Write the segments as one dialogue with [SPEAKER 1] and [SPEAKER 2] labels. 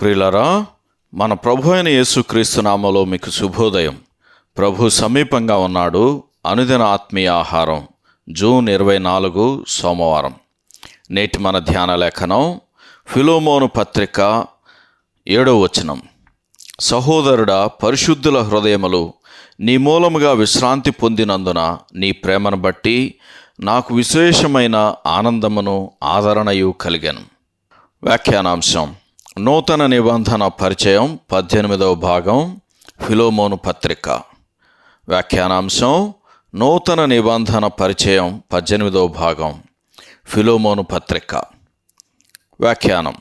[SPEAKER 1] ప్రియులరా మన ప్రభు అయిన యేసుక్రీస్తు నామలో మీకు శుభోదయం. ప్రభు సమీపంగా ఉన్నాడు అనుదిన ఆత్మీయ ఆహారం జూన్ ఇరవై నాలుగు సోమవారం. నేటి మన ధ్యాన లేఖనం ఫిలోమోను పత్రిక ఏడో వచనం. సహోదరుడా పరిశుద్ధుల హృదయములు నీ మూలముగా విశ్రాంతి పొందినందున నీ ప్రేమను బట్టి నాకు విశేషమైన ఆనందమును ఆదరణయు కలిగాను. వ్యాఖ్యానాంశం నూతన నిబంధన పరిచయం పద్దెనిమిదవ భాగం ఫిలోమోను పత్రిక. వ్యాఖ్యానాంశం నూతన నిబంధన పరిచయం పద్దెనిమిదవ భాగం ఫిలోమోను పత్రిక. వ్యాఖ్యానం.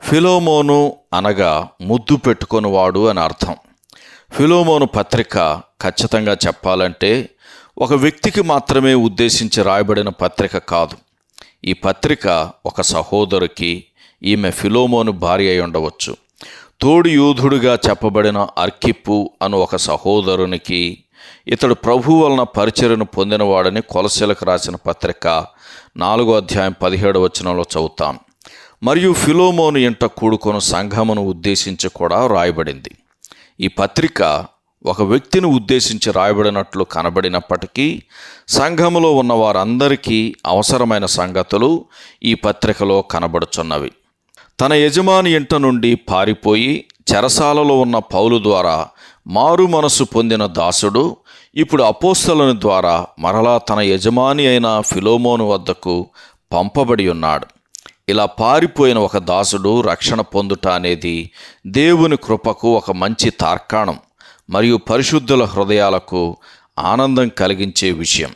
[SPEAKER 1] ఫిలోమోను అనగా ముద్దు పెట్టుకునివాడు అని అర్థం. ఫిలోమోను పత్రిక ఖచ్చితంగా చెప్పాలంటే ఒక వ్యక్తికి మాత్రమే ఉద్దేశించి రాయబడిన పత్రిక కాదు. ఈ పత్రిక ఒక సహోదరికి ఈమె ఫిలోమోను భార్య అయి ఉండవచ్చు. తోడు యూధుడుగా చెప్పబడిన అర్కిప్పు అను ఒక సహోదరునికి ఇతడు ప్రభు వలన పరిచయను పొందినవాడని కొలసీలకు రాసిన పత్రిక నాలుగో అధ్యాయం పదిహేడు వచనంలో చదువుతాం. మరియు ఫిలోమోను ఇంట కూడుకొను సంఘమును ఉద్దేశించి కూడా రాయబడింది. ఈ పత్రిక ఒక వ్యక్తిని ఉద్దేశించి రాయబడినట్లు కనబడినప్పటికీ సంఘములో ఉన్న వారందరికీ అవసరమైన సంగతులు ఈ పత్రికలో కనబడుచున్నవి. తన యజమాని ఇంట నుండి పారిపోయి చెరసాలలో ఉన్న పౌలు ద్వారా మారు మనసు పొందిన దాసుడు ఇప్పుడు అపోస్తలను ద్వారా మరలా తన యజమాని అయిన ఫిలోమోను వద్దకు పంపబడి ఉన్నాడు. ఇలా పారిపోయిన ఒక దాసుడు రక్షణ పొందుట అనేది దేవుని కృపకు ఒక మంచి తార్కాణం మరియు పరిశుద్ధుల హృదయాలకు ఆనందం కలిగించే విషయం.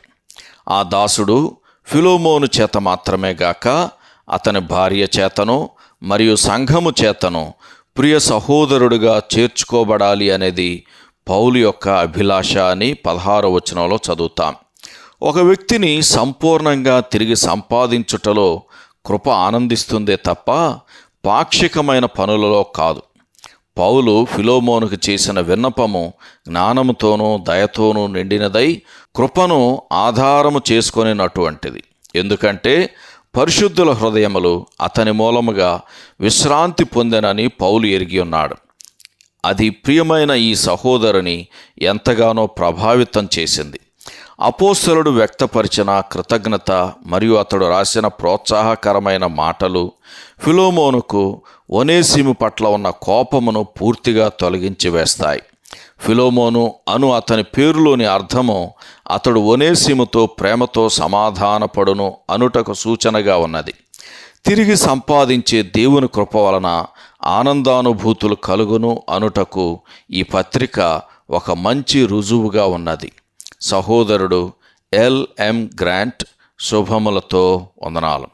[SPEAKER 1] ఆ దాసుడు ఫిలోమోను చేత మాత్రమే గాక అతని భార్య చేతను మరియు సంఘము చేతను ప్రియ సహోదరుడిగా చేర్చుకోబడాలి అనేది పౌలు యొక్క అభిలాష అని పదహార వచనంలో చదువుతాం. ఒక వ్యక్తిని సంపూర్ణంగా తిరిగి సంపాదించుటలో కృప ఆనందిస్తుందే తప్ప పాక్షికమైన పనులలో కాదు. పౌలు ఫిలోమోనుకు చేసిన విన్నపము జ్ఞానముతోనూ దయతోనూ నిండినదై కృపను ఆధారము చేసుకొనినటువంటిది. ఎందుకంటే పరిశుద్ధుల హృదయములు అతని మూలముగా విశ్రాంతి పొందెనని పౌలు ఎరిగి ఉన్నాడు. అది ప్రియమైన ఈ సహోదరుని ఎంతగానో ప్రభావితం చేసింది. అపోస్తలుడు వ్యక్తపరిచిన కృతజ్ఞత మరియు అతడు రాసిన ప్రోత్సాహకరమైన మాటలు ఫిలోమోనుకు ఒనేసిము పట్ల ఉన్న కోపమును పూర్తిగా తొలగించి వేస్తాయి. ఫిలోమోను అను అతని పేరులోని అర్థము అతడు ఒనేసిముతో ప్రేమతో సమాధానపడును అనుటకు సూచనగా ఉన్నది. తిరిగి సంపాదించే దేవుని కృప వలన ఆనందానుభూతులు కలుగును అనుటకు ఈ పత్రిక ఒక మంచి రుజువుగా ఉన్నది. సహోదరుడు ఎల్ఎం గ్రాంట్ శుభములతో వందనాలు.